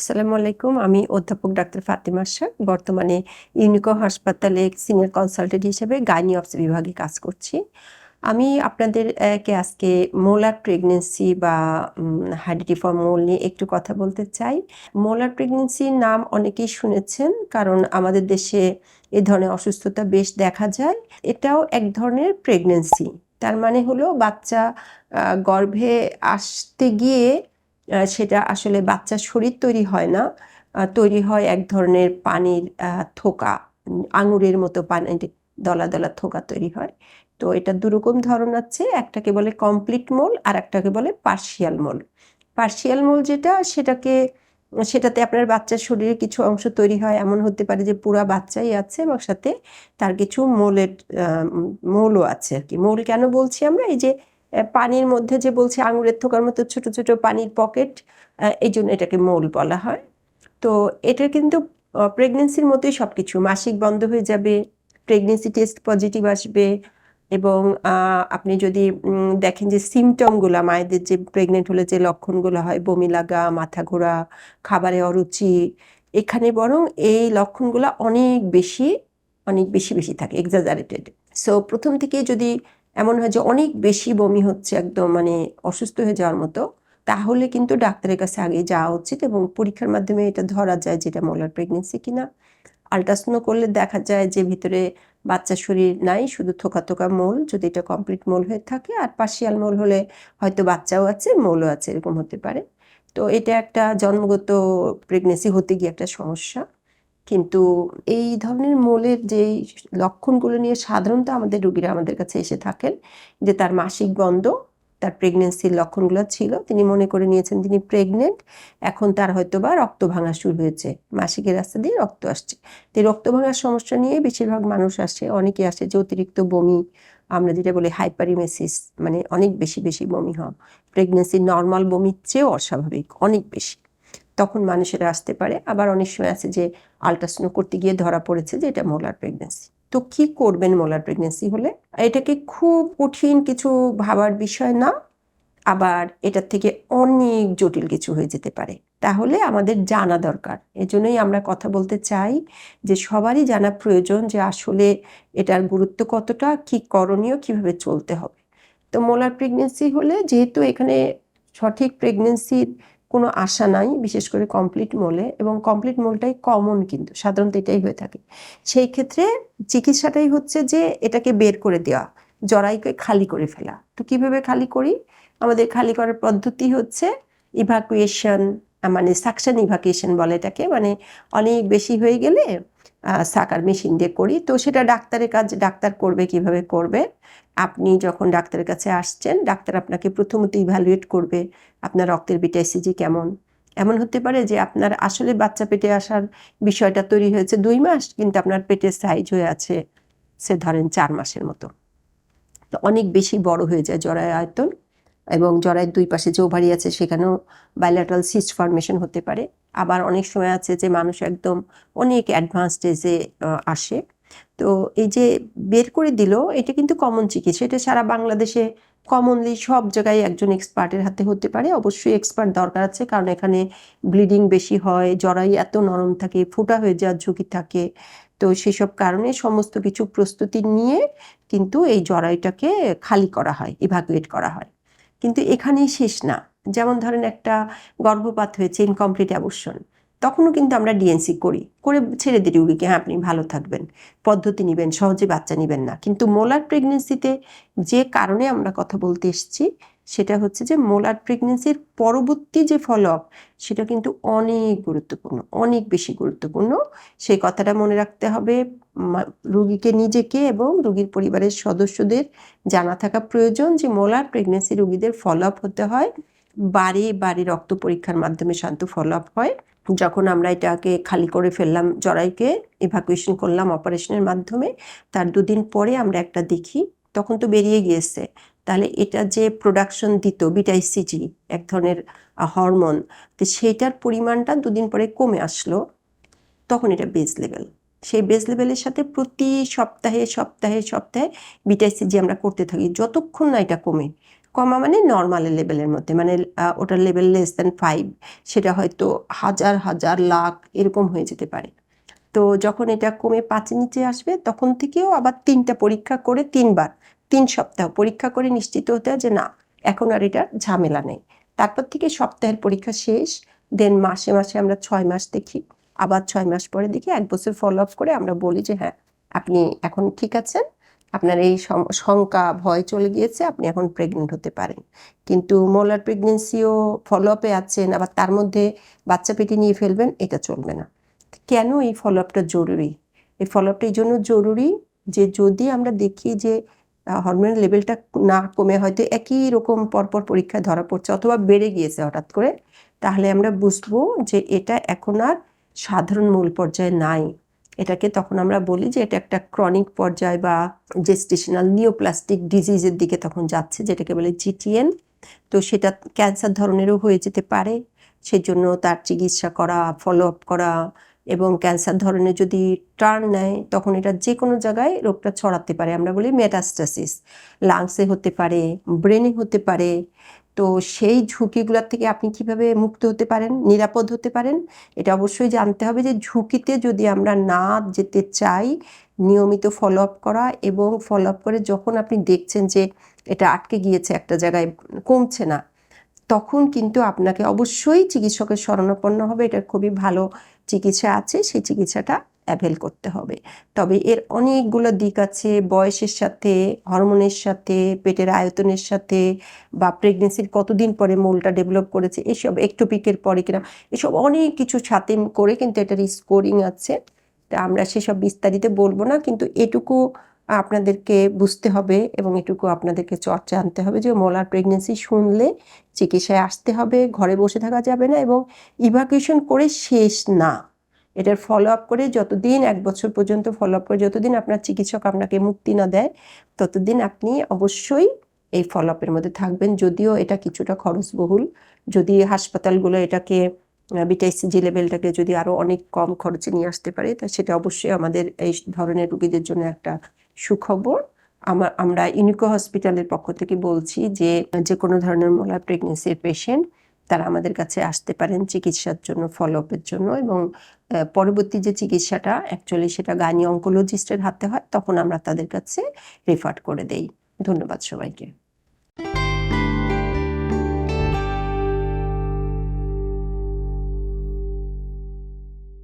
আসসালামু আলাইকুম। আমি অধ্যাপক ডাক্তার ফাতিমা শেখ বর্তমানে ইউনিকো হাসপাতালে সিনিয়র কনসালটেন্ট হিসেবে গাইনি অফস বিভাগে কাজ করছি। আমি আপনাদেরকে আজকে মোলার প্রেগনেন্সি বা হাইডিটি ফর মোল নিয়ে একটু কথা বলতে চাই। মোলার প্রেগনেন্সির নাম অনেকেই শুনেছেন, কারণ আমাদের দেশে এ ধরনের অসুস্থতা বেশ দেখা যায়। এটাও এক ধরনের প্রেগনেন্সি। তার মানে হলো বাচ্চা গর্ভে আসতে গিয়ে সেটা আসলে বাচ্চার শরীর তৈরি হয় না। তৈরি হয় এক ধরনের পানির থোকা, আঙুরের মতো পানির দলা দলা থোকা তৈরি হয়। তো এটা দুরকম ধরন আছে, একটাকে বলে কমপ্লিট মোল আর একটাকে বলে পার্শিয়াল মোল পার্শিয়াল মোল যেটা, সেটাকে, সেটাতে আপনার বাচ্চার শরীরে কিছু অংশ তৈরি হয়। এমন হতে পারে যে পুরা বাচ্চাই আছে এবং সাথে তার কিছু মোলের মৌলও আছে আর কি। মৌল কেন বলছি আমরা? এই যে পানির মধ্যে যে বলছে আঙুরের থোকার মতো ছোট ছোট পানির পকেট এই জন্য এটাকে মৌল বলা হয়। তো এটা কিন্তু প্রেগনেন্সির মতোই সব কিছু মাসিক বন্ধ হয়ে যাবে প্রেগনেন্সি টেস্ট পজিটিভ আসবে এবং আপনি যদি দেখেন যে সিমটমগুলো মায়েদের যে প্রেগনেন্ট হলে যে লক্ষণগুলো হয়, বমি লাগা, মাথা ঘোরা, খাবারে অরুচি, এখানে বরং এই লক্ষণগুলো অনেক বেশি অনেক বেশি বেশি থাকে এক্সাজারেটেড সো প্রথম থেকে যদি এমন হয় যে অনেক বেশি বমি হচ্ছে একদম মানে অসুস্থ হয়ে যাওয়ার মতো, তাহলে কিন্তু ডাক্তারের কাছে আগে যাওয়া উচিত এবং পরীক্ষার মাধ্যমে এটা ধরা যায় যেটা মোলার প্রেগনেন্সি কিনা। আল্ট্রাসাউন্ড করলে দেখা যায় যে ভিতরে বাচ্চার শরীর নাই, শুধু থোকা থোকা মোল, যদি এটা কমপ্লিট মোল হয়ে থাকে আর পার্শিয়াল মোল হলে হয়তো বাচ্চাও আছে, মোলও আছে, এরকম হতে পারে। তো এটা একটা জন্মগত প্রেগনেন্সি হতে গিয়ে একটা সমস্যা। কিন্তু এই ধরনের মোলের যে লক্ষণগুলো নিয়ে সাধারণত আমাদের রুগীরা আমাদের কাছে এসে থাকেন, যে তার মাসিক বন্ধ, তার প্রেগনেন্সির লক্ষণগুলো ছিল, তিনি মনে করে নিয়েছেন তিনি প্রেগনেন্ট এখন তার হয়তো বা রক্ত ভাঙা শুরু হয়েছে। মাসিকের রাস্তা দিয়ে রক্ত আসছে। তো রক্ত ভাঙার সমস্যা নিয়ে বেশিরভাগ মানুষ আসে অনেকে আসে যে অতিরিক্ত বমি, আমরা যেটা বলি হাইপারিমেসিস মানে অনেক বেশি বেশি বমি হওয়া। প্রেগনেন্সি নর্মাল বমির চেয়েও অস্বাভাবিক, অনেক বেশি। তখন মানুষেরা আসতে পারে। আবার অনেক সময় আছে যে আল্ট্রাসাউন্ড করতে গিয়ে ধরা পড়েছে যে এটা মোলার প্রেগনেন্সি তো কি করবেন মোলার প্রেগনেন্সি হলে? এটাকে খুব কঠিন কিছু ভাবার বিষয় না। আবার এটার থেকে অনেক জটিল কিছু হয়ে যেতে পারে। তাহলে আমাদের জানা দরকার। এজন্যই আমরা কথা বলতে চাই যে সবারই জানা প্রয়োজন যে আসলে এটার গুরুত্ব কতটা, কি করণীয়, কীভাবে চলতে হবে। তো মোলার প্রেগনেন্সি হলে যেহেতু এখানে সঠিক প্রেগনেন্সির কোনো আশা নাই, বিশেষ করে কমপ্লিট মোলে এবং কমপ্লিট মোলটাই কমন কিন্তু, সাধারণত এটাই হয়ে থাকে। সেই ক্ষেত্রে চিকিৎসাটাই হচ্ছে যে এটাকে বের করে দেওয়া, জরাইকে খালি করে ফেলা। তো কীভাবে খালি করি? আমাদের খালি করার পদ্ধতি হচ্ছে ইভাকুয়েশন মানে সাকশন ইভাকুয়েশন বলে এটাকে মানে অনেক বেশি হয়ে গেলে সাকার মেশিন দিয়ে করি। তো সেটা ডাক্তারের কাজ, ডাক্তার করবে কীভাবে করবে? আপনি যখন ডাক্তারের কাছে আসছেন, ডাক্তার আপনাকে প্রথমত ইভ্যালুয়েট করবে আপনার রক্তের বিটা এসিজি কেমন। এমন হতে পারে যে আপনার আসলে বাচ্চা পেটে আসার বিষয়টা তৈরি হয়েছে দুই মাস, কিন্তু আপনার পেটের সাইজ হয়ে আছে, সে ধরেন চার মাসের মতো। তো অনেক বেশি বড় হয়ে যায় জরায়ু আয়তন। এবং জরায়ের দুই পাশে যে ওভারি আছে সেখানেও বাইল্যাটারাল সিস্ট ফর্মেশন হতে পারে। আবার অনেক সময় আছে যে মানুষ একদম অনেক অ্যাডভান্স স্টেজে আসে। তো এই যে বের করে দিল, এটা কিন্তু কমন চিকিৎসা। এটা সারা বাংলাদেশে কমনলি সব জায়গায় একজন এক্সপার্টের হাতে হতে পারে। অবশ্যই এক্সপার্ট দরকার আছে, কারণ এখানে ব্লিডিং বেশি হয় জরাই এত নরম থাকে, ফোটা হয়ে যাওয়ার ঝুঁকি থাকে। তো সেসব কারণে সমস্ত কিছু প্রস্তুতি নিয়ে কিন্তু এই জরায়ুটাকে খালি করা হয় ইভাকুয়েট করা হয়। কিন্তু এখানেই শেষ না। যেমন ধরেন একটা গর্ভপাত হয়েছে ইনকমপ্লিট অ্যাবর্শন তখনও কিন্তু আমরা ডিএনসি করি। করে ছেড়ে দিই রুগীকে হ্যাঁ আপনি ভালো থাকবেন, পদ্ধতি নেবেন, সহজে বাচ্চা নেবেন না। কিন্তু মোলার প্রেগনেন্সিতে যে কারণে আমরা কথা বলতে এসেছি সেটা হচ্ছে যে মোলার প্রেগনেন্সির পরবর্তী যে ফলো আপ সেটা কিন্তু অনেক গুরুত্বপূর্ণ, অনেক বেশি গুরুত্বপূর্ণ। সেই কথাটা মনে রাখতে হবে রুগীকে নিজেকে এবং রুগীর পরিবারের সদস্যদের জানা থাকা প্রয়োজন যে মোলার প্রেগনেন্সি রুগীদের ফলো আপ হতে হয়। বারে বারে রক্ত পরীক্ষার মাধ্যমে শান্ত ফলো আপ হয়। যখন আমরা এটাকে খালি করে ফেললাম জরাইকে ইভাকুয়েশন করলাম অপারেশনের মাধ্যমে, তার দুদিন পরে আমরা একটা দেখি, তখন তো বেরিয়ে গিয়েছে। তাহলে এটা যে প্রোডাকশন দিত বিটাইসিজি এক ধরনের হরমোন তো সেইটার পরিমাণটা দুদিন পরে কমে আসলো, তখন এটা বেস লেভেল সেই বেস লেভেলের সাথে প্রতি সপ্তাহে সপ্তাহে সপ্তাহে বিটাইসিজি আমরা করতে থাকি। যতক্ষণ না এটা কমে, কমা মানে নর্মাল লেভেলের মধ্যে মানে ওটার লেভেল লেস দ্যান ফাইভ সেটা হয়তো হাজার হাজার, লাখ, এরকম হয়ে যেতে পারে। তো যখন এটা কমে পাঁচের নিচে আসবে, তখন থেকেও আবার তিনটা পরীক্ষা করে তিনবার তিন সপ্তাহ পরীক্ষা করে নিশ্চিত হতে হয় যে না, এখন আর এটা ঝামেলা নেই। তারপর থেকে সপ্তাহের পরীক্ষা শেষ দেন মাসে মাসে আমরা ছয় মাস দেখি, আবার ছয় মাস পরে দেখি, এক বছর ফলো আপ করে আমরা বলি যে হ্যাঁ আপনি এখন ঠিক আছেন, আপনার এই শঙ্কা, ভয় চলে গিয়েছে, আপনি এখন প্রেগনেন্ট হতে পারেন। কিন্তু মোলার প্রেগনেন্সিও ফলো আপে আছেন, আবার তার মধ্যে বাচ্চা পেটে নিয়ে ফেলবেন, এটা চলবে না। কেন এই ফলো আপটা জরুরি? এই ফলো আপটা এই জন্য জরুরি যে যদি আমরা দেখি যে হরমোনের লেভেলটা না কমে হয়তো একই রকম পরপর পরীক্ষায় ধরা পড়ছে অথবা বেড়ে গিয়েছে হঠাৎ করে, তাহলে আমরা বুঝব যে এটা এখন আর সাধারণ মূল পর্যায়ে নাই। এটাকে তখন আমরা বলি যে এটা একটা ক্রনিক পর্যায় বা জেস্টেশনাল নিওপ্লাস্টিক ডিজিজের দিকে তখন যাচ্ছে, যেটাকে বলে জিটিএন তো সেটা ক্যান্সার ধরনেরও হয়ে যেতে পারে, সেজন্য তার চিকিৎসা করা ফলো আপ করা এবং ক্যান্সার ধরনের যদি টার্ন নেয়, তখন এটা যে কোনো জায়গায় রোগটা ছড়াতে পারে। আমরা বলি মেটাস্টাসিস লাংসে হতে পারে ব্রেনে হতে পারে। তো সেই ঝুঁকিগুলোর থেকে আপনি কীভাবে মুক্ত হতে পারেন, নিরাপদ হতে পারেন, এটা অবশ্যই জানতে হবে যে ঝুঁকিতে যদি আমরা না যেতে চাই, নিয়মিত ফলো আপ করা এবং ফলো আপ করে যখন আপনি দেখছেন যে এটা আটকে গিয়েছে একটা জায়গায়, কমছে না, তখন কিন্তু আপনাকে অবশ্যই চিকিৎসকের শরণাপন্ন হবে। এটা খুবই ভালো চিকিৎসা আছে, সেই চিকিৎসাটা অ্যাভেল করতে হবে। তবে এর অনেকগুলো দিক আছে, বয়সের সাথে হরমোনের সাথে, পেটের আয়তনের সাথে বা প্রেগনেন্সির কতদিন পরে মোলটা ডেভেলপ করেছে, এসব একটোপিকের পরে কিনা, এসব অনেক কিছু সাথে করে কিন্তু এটার স্কোরিং আছে। তা আমরা সেসব বিস্তারিত বলব না, কিন্তু এটুকু আপনাদেরকে বুঝতে হবে এবং এটুকু আপনাদেরকে চর্চা আনতে হবে যে মোলার প্রেগনেন্সি শুনলে চিকিৎসায় আসতে হবে, ঘরে বসে থাকা যাবে না এবং ইভাকুয়েশন করে শেষ না। এটার ফলো আপ করে যতদিন, এক বছর পর্যন্ত ফলো আপ করে যতদিন আপনার চিকিৎসক আপনাকে মুক্তি না দেয়, ততদিন আপনি অবশ্যই এই ফলো আপের মধ্যে থাকবেন। যদিও এটা কিছুটা খরচবহুল, যদি হাসপাতালগুলো এটাকে বিটাইসিজি লেভেলটাকে যদি আরও অনেক কম খরচে নিয়ে আসতে পারে, তা সেটা অবশ্যই আমাদের এই ধরনের রুগীদের জন্য একটা সুখবর। আমার আমরা ইউনিকো হসপিটালের পক্ষ থেকে বলছি যে যে কোনো ধরনের মোলার প্রেগনেন্সির পেশেন্ট তারা আমাদের কাছে আসতে পারেন চিকিৎসার জন্য ফলো আপের জন্য এবং পরবর্তী যে চিকিৎসাটা অ্যাকচুয়ালি সেটা গানি অঙ্কোলজিস্টের হাতে হয়, তখন আমরা তাদের কাছে রেফার করে দেই। ধন্যবাদ সবাইকে।